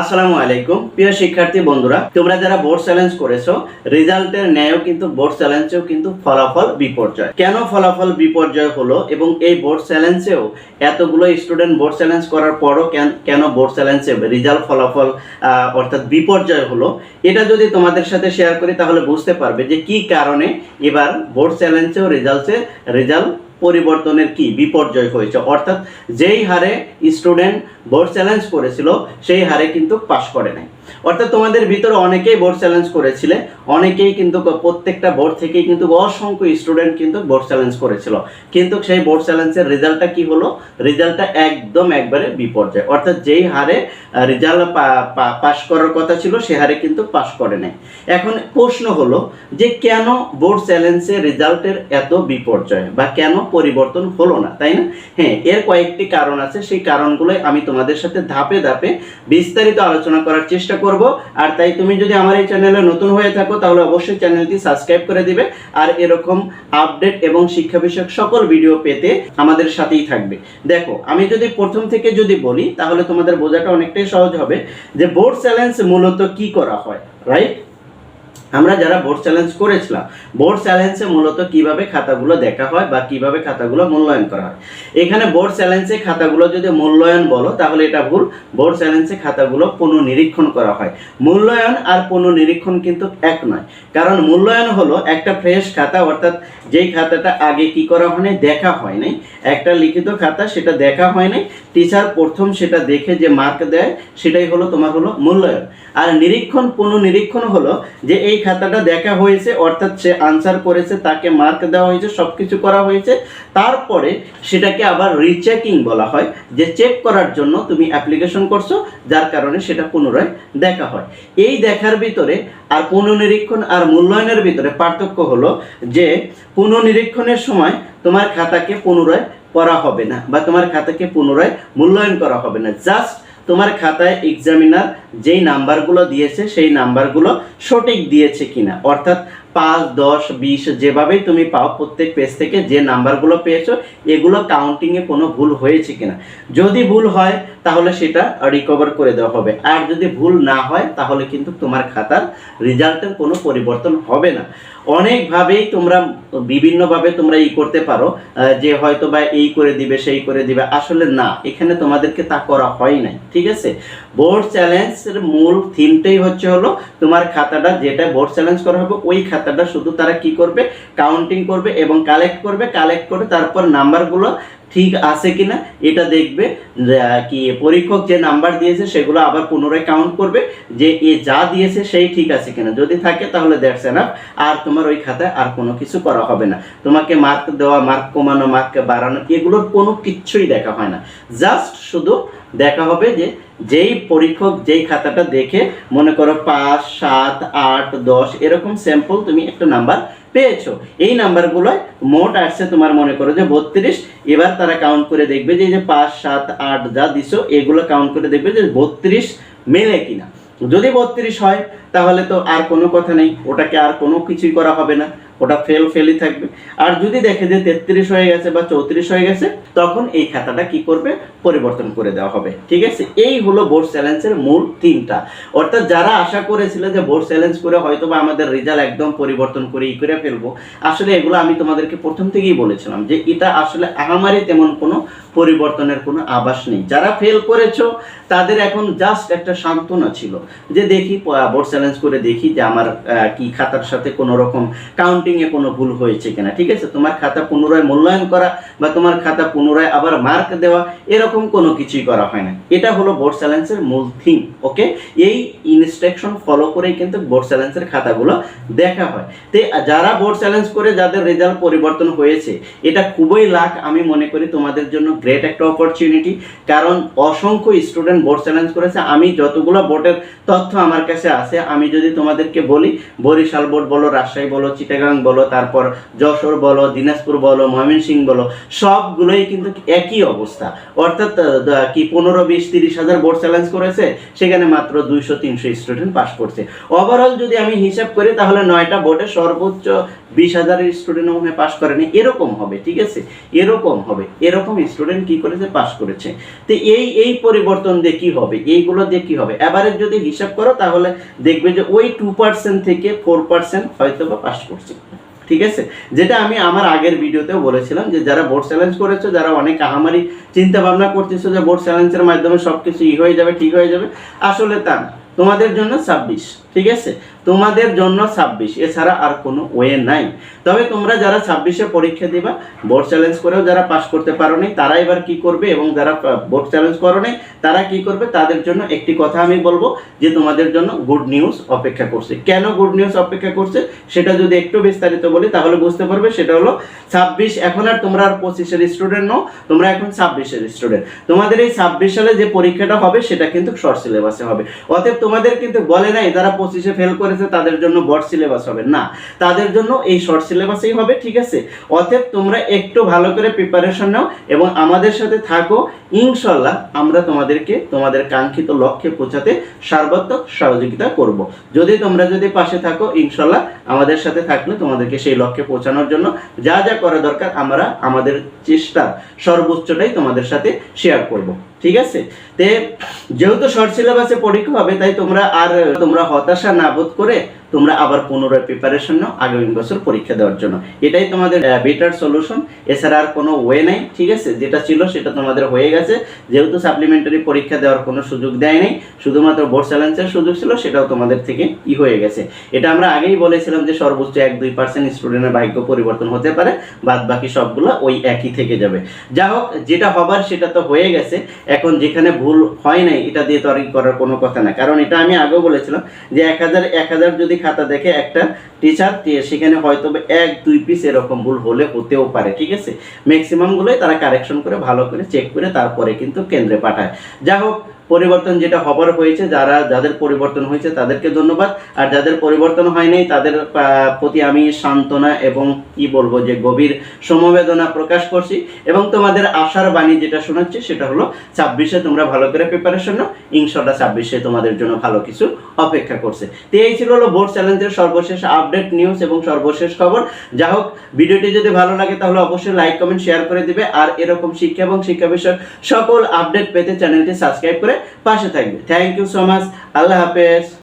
আসসালামু আলাইকুম। প্রিয় শিক্ষার্থী বন্ধুরা, তোমরা যারা বোর্ড চ্যালেঞ্জ করেছ রেজাল্টের ন্যায়ও কিন্তু বোর্ড চ্যালেঞ্জেও কিন্তু ফলাফল বিপর্যয়। কেন ফলাফল বিপর্যয় হলো এবং এই বোর্ড চ্যালেঞ্জেও এতগুলো স্টুডেন্ট বোর্ড চ্যালেঞ্জ করার পরও কেন বোর্ড চ্যালেঞ্জে রেজাল্ট ফলাফল অর্থাৎ বিপর্যয় হলো, এটা যদি তোমাদের সাথে শেয়ার করি তাহলে বুঝতে পারবে যে কি কারণে এবার বোর্ড চ্যালেঞ্জেও রেজাল্টে রেজাল্ট পরিবর্তনের কি বিপর্যয় হয়েছে? অর্থাৎ যেই হারে স্টুডেন্ট বোর্ড চ্যালেঞ্জ করেছিল, সেই হারে কিন্তু পাশ করে নাই। অর্থাৎ তোমাদের ভিতরে অনেকেই বোর্ড চ্যালেঞ্জ করেছিলে, অনেকেই কিন্তু প্রত্যেকটা বোর্ড থেকেই কিন্তু অসংখ্য স্টুডেন্ট কিন্তু বোর্ড চ্যালেঞ্জ করেছিল। কিন্তু সেই বোর্ড চ্যালেঞ্জের রেজাল্টটা কি হলো? রেজাল্টটা একদম একবারে বিপর্যয়। অর্থাৎ যেই হারে রেজাল্ট পাশ করার কথা ছিল, সে হারে কিন্তু পাশ করে নাই। এখন প্রশ্ন হলো যে কেন বোর্ড চ্যালেঞ্জের রেজাল্টের এত বিপর্যয় বা কেন পরিবর্তন হলো না, তাই না? হ্যাঁ এর কয়েকটি কারণ আছে। সেই কারণগুলোই আমি তোমাদের সাথে ধাপে ধাপে বিস্তারিত আলোচনা করার চেষ্টা করব। আর তাই তুমি যদি আমার এই চ্যানেলে নতুন হয়ে থাকো, তাহলে অবশ্যই চ্যানেলটি সাবস্ক্রাইব করে দিবে। আর এরকম আপডেট এবং শিক্ষা বিষয়ক সকল ভিডিও পেতে আমাদের সাথেই থাকবে। দেখো, আমি যদি প্রথম থেকে যদি বলি, তাহলে তোমাদের বোঝাটা অনেকটাই সহজ হবে যে বোর্ড চ্যালেঞ্জ মূলত কি করা হয় রাইট আমরা যারা বোর্ড চ্যালেঞ্জ করেছিলাম বোর্ড চ্যালেঞ্জে মূলত কীভাবে খাতাগুলো দেখা হয় বা কীভাবে খাতাগুলো মূল্যায়ন করা হয়। এখানে বোর্ড চ্যালেঞ্জে খাতাগুলো যদি মূল্যায়ন বলো, তাহলে এটা ভুল। বোর্ড চ্যালেঞ্জে খাতাগুলো পুনঃনিরীক্ষণ করা হয়। মূল্যায়ন আর পুনঃনিরীক্ষণ কিন্তু এক নয়। কারণ মূল্যায়ন হলো একটা ফ্রেশ খাতা, অর্থাৎ যেই খাতাটা আগে কি করা হয় নাই দেখা হয় নাই একটা লিখিত খাতা, সেটা দেখা হয় নাই টিচার প্রথম সেটা দেখে যে মার্ক দেয়, সেটাই হলো তোমার হলো মূল্যায়ন। আর নিরীক্ষণ পুনঃনিরীক্ষণ হলো যে এই খাতাটা দেখা হয়েছে, অর্থাৎ সে আনসার করেছে, তাকে মার্ক দেওয়া হয়েছে সব কিছু করা হয়েছে। তারপরে সেটাকে আবার রিচেকিং বলা হয়, যে চেক করার জন্য তুমি অ্যাপ্লিকেশন করছ, যার কারণে সেটা পুনরায় দেখা হয়। এই দেখার ভিতরে আর পুনঃনিরীক্ষণ আর মূল্যায়নের ভিতরে পার্থক্য হলো যে পুনঃনিরীক্ষণের সময় তোমার খাতাকে পুনরায় করা হবে না, বা তোমার খাতাকে পুনরায় মূল্যায়ন করা হবে না। জাস্ট তোমার খাতায় এক্সামিনার যেই নাম্বারগুলো দিয়েছে, সেই নাম্বারগুলো সঠিক দিয়েছে কিনা। অর্থাৎ পাঁচ, দশ, বিশ, যেভাবেই তুমি পাও প্রত্যেক পেজ থেকে যে নাম্বারগুলো পেয়েছ, এগুলো কাউন্টিংয়ে কোনো ভুল হয়েছে কিনা। যদি ভুল হয়, তাহলে সেটা রিকভার করে দেওয়া হবে। আর যদি ভুল না হয়, তাহলে কিন্তু তোমার খাতার রেজাল্টের কোনো পরিবর্তন হবে না। অনেকভাবেই তোমরা বিভিন্নভাবে তোমরা ই করতে পারো যে হয়তো বা এই করে দিবে, সেই করে দিবে। আসলে না, এখানে তোমাদেরকে তা করা হয় নাই, ঠিক আছে? বোর্ড চ্যালেঞ্জের মূল থিমটাই হচ্ছে হলো তোমার খাতাটা, যেটা বোর্ড চ্যালেঞ্জ করা হবে, ওই খাতাটা শুধু তারা কি করবে? কাউন্টিং করবে এবং কালেক্ট করবে কালেক্ট করে তারপর নাম্বারগুলো ঠিক আছে কিনা, এটা দেখবে কি পরীক্ষক যে নাম্বার দিয়েছে সেগুলো আবার পুনরায় কাউন্ট করবে, যে এ যা দিয়েছে সেই ঠিক আছে কিনা। যদি থাকে তাহলে দ্যাটস এনাফ আর তোমার ওই খাতায় আর কোনো কিছু করা হবে না। তোমাকে মার্ক দেওয়া মার্ক কমানো মার্ক বাড়ানো এগুলোর কোনো কিচ্ছুই দেখা হয় না। জাস্ট শুধু দেখা হবে যে যেই পরীক্ষক যেই খাতাটা দেখে, মনে করো পাঁচ, সাত, আট, দশ, এরকম স্যাম্পল তুমি একটা নাম্বার পেয়েছ। এই নাম্বারগুলোয় মোট আসছে তোমার মনে করো যে বত্রিশ, এবার তারা কাউন্ট করে দেখবে যে এই যে পাঁচ, সাত, আট যা দিছো, এগুলো কাউন্ট করে দেখবে যে বত্রিশ মেলে কিনা। যদি বত্রিশ হয়, তাহলে তো আর কোনো কথা নেই, ওটাকে আর কোনো কিছুই করা হবে না। ওটা ফেল ফেলই থাকবে। আর যদি দেখে যে তেত্রিশ হয়ে গেছে বা চৌত্রিশ হয়ে গেছে, তখন এই খাতাটা কি করবে? পরিবর্তন করে দেওয়া হবে। ঠিক আছে? এই হলো বোর্ড চ্যালেঞ্জের মূল তিনটা। অর্থাৎ যারা আশা করেছিল যে বোর্ড চ্যালেঞ্জ করে হয়তো বা আমাদের রেজাল্ট একদম পরিবর্তন করে ই করে ফেলব, আসলে এগুলো আমি তোমাদেরকে প্রথম থেকেই বলেছিলাম যে এটা আসলে আহামারি তেমন কোনো পরিবর্তনের কোনো আভাস নেই। যারা ফেল করেছ, তাদের এখন জাস্ট একটা সান্ত্বনা ছিল যে দেখি বোর্ড চ্যালেঞ্জ করে দেখি যে আমার কি খাতার সাথে কোনো রকম কাউন্টিংয়ে কোনো ভুল হয়েছে কিনা। ঠিক আছে? তোমার খাতা পুনরায় মূল্যায়ন করা বা তোমার খাতা পুনরায় আবার মার্ক দেওয়া, এরকম কোনো কিছুই করা হয় না। এটা হলো বোর্ড চ্যালেঞ্জের মূল থিম ওকে এই ইনস্ট্রাকশন ফলো করেই কিন্তু বোর্ড চ্যালেঞ্জের খাতাগুলো দেখা হয়। তে, যারা বোর্ড চ্যালেঞ্জ করে, যাদের রেজাল্ট পরিবর্তন হয়েছে, এটা খুবই লাখ আমি মনে করি তোমাদের জন্য গ্রেট একটা অপরচুনিটি কারণ অসংখ্য স্টুডেন্ট বোর্ড চ্যালেঞ্জ করেছে। আমি যতগুলো বোর্ডের তথ্য আমার কাছে আছে, আমি যদি তোমাদেরকে বলি, বরিশাল বোর্ড বলো, রাজশাহী বলো, চিটাগাং বলো, তারপর যশোর বলো, দিনাজপুর বলো, ময়মনসিংহ বলো, সবগুলোই কিন্তু একই অবস্থা। অর্থাৎ কি পনেরো, বিশ, তিরিশ হাজার বোর্ড চ্যালেঞ্জ করেছে, সেখানে মাত্র দুইশো, তিনশো স্টুডেন্ট পাস করছে। ওভারঅল যদি আমি হিসাব করি, তাহলে নয়টা বোর্ডে সর্বোচ্চ বিশ হাজারের স্টুডেন্ট মনে পাস করেনি এরকম হবে, ঠিক আছে? এরকম হবে। এরকম স্টুডেন্ট কি করেছে? পাস করেছে। তো এই এই পরিবর্তন দিয়ে কি হবে? এইগুলো দিয়ে কি হবে? এবারে যদি হিসাব করো, তাহলে দেখবে যে ওই টু পার্সেন্ট থেকে ফোর পার্সেন্ট হয়তো বা পাস করছে। ঠিক আছে? যেটা আমি আমার আগের ভিডিওতেও বলেছিলাম যে যারা বোর্ড চ্যালেঞ্জ করেছ, যারা অনেক আহামারি চিন্তা ভাবনা করতেছো যে বোর্ড চ্যালেঞ্জের মাধ্যমে সব কিছু ই হয়ে যাবে, ঠিক হয়ে যাবে, আসলে তা তোমাদের জন্য ছাব্বিশ, ঠিক আছে? তোমাদের জন্য ছাব্বিশ, এছাড়া আর কোনো ওয়ে নাই। তবে তোমরা যারা ছাব্বিশে পরীক্ষা দিবা বোর্ড চ্যালেঞ্জ করেও যারা পাস করতে পারো নি তারা এবার কি করবে এবং যারা বোর্ড চ্যালেঞ্জ করো নি তারা কি করবে? তাদের জন্য একটি কথা আমি বলব যে তোমাদের জন্য গুড নিউজ অপেক্ষা করছে। কেন গুড নিউজ অপেক্ষা করছে? সেটা যদি একটু বিস্তারিত বলি, তাহলে বুঝতে পারবে, সেটা হলো ছাব্বিশ, এখন আর তোমরা আর পঁচিশের স্টুডেন্ট নও, তোমরা এখন ছাব্বিশের স্টুডেন্ট তোমাদের এই ছাব্বিশ সালে যে পরীক্ষাটা হবে, সেটা কিন্তু শর্ট সিলেবাসে হবে। অতএব তোমাদের কিন্তু বলে নাই, যারা পঁচিশে ফেল করেছে, তাদের জন্য বড় সিলেবাস হবে। না, তাদের জন্য এই শর্ট সিলেবাসেই হবে, ঠিক আছে? অতএব তোমরা একটু ভালো করে প্রিপারেশন নাও এবং আমাদের সাথে থাকো। ইনশাল্লাহ আমরা তোমাদেরকে তোমাদের কাঙ্ক্ষিত লক্ষ্যে পৌঁছাতে সর্বাত্মক সহযোগিতা করব। যদি তোমরা যদি পাশে থাকো ইনশাল্লাহ আমাদের সাথে থাকলে তোমাদেরকে সেই লক্ষ্যে পৌঁছানোর জন্য যা যা করা দরকার, আমরা আমাদের চেষ্টা সর্বোচ্চটাই তোমাদের সাথে শেয়ার করব। ঠিক আছে? তে যেহেতু শর্ট সিলেবাসে পরীক্ষা হবে, তাই তোমরা আর তোমরা হতাশা না বোধ করে তোমরা আবার পুনরায় প্রিপারেশন নাও আগামী বছর পরীক্ষা দেওয়ার জন্য। এটাই তোমাদের বেটার সলিউশন এছাড়া আর কোনো ওয়ে নাই, ঠিক আছে? যেটা ছিল সেটা তোমাদের হয়ে গেছে। যেহেতু সাপ্লিমেন্টারি পরীক্ষা দেওয়ার কোনো সুযোগ দেয় নাই, শুধুমাত্র বোর্ড চ্যালেঞ্জের সুযোগ ছিল, সেটাও তোমাদের থেকে ই হয়ে গেছে। এটা আমরা আগেই বলেছিলাম যে সর্বোচ্চ এক দুই পার্সেন্ট স্টুডেন্টের ভাগ্য পরিবর্তন হতে পারে, বাদ বাকি সবগুলো ওই একই থেকে যাবে। যা হোক, যেটা হবার সেটা তো হয়ে গেছে। এখন যেখানে ভুল হয় নাই, এটা দিয়ে তো আর ই করার কোনো কথা না। কারণ এটা আমি আগেও বলেছিলাম যে এক হাজার এক হাজার যদি খাতা দেখে একটা টিচার সেখানে হয়তো এক, দুই পিস এরকম ভুল হলে হতেও পারে, ঠিক আছে? ম্যাক্সিমামগুলোই তারা কারেকশন করে, ভালো করে চেক করে তারপরে কিন্তু কেন্দ্রে পাঠায়। যাই হোক পরিবর্তন যেটা হবার হয়েছে, যারা, যাদের পরিবর্তন হয়েছে তাদেরকে ধন্যবাদ। আর যাদের পরিবর্তন হয়নি, তাদের প্রতি আমি সান্ত্বনা এবং কি বলব যে গভীর সমবেদনা প্রকাশ করছি। এবং তোমাদের আশার বাণী যেটা শোনাচ্ছি, সেটা হলো ছাব্বিশে তোমরা ভালো করে প্রিপারেশন নাও। ইনশাল্লাহ ছাব্বিশে তোমাদের জন্য ভালো কিছু অপেক্ষা করছে। তো এই ছিল হলো বোর্ড চ্যালেঞ্জের সর্বশেষ আপডেট নিউজ এবং সর্বশেষ খবর। যা হোক, ভিডিওটি যদি ভালো লাগে তাহলে অবশ্যই লাইক কমেন্ট শেয়ার করে দিবে। আর এরকম শিক্ষা এবং শিক্ষা বিষয়ক সকল আপডেট পেতে চ্যানেলটি সাবস্ক্রাইব করে পাশে থাকবে। থ্যাংক ইউ সো মাচ আল্লাহ হাফেজ।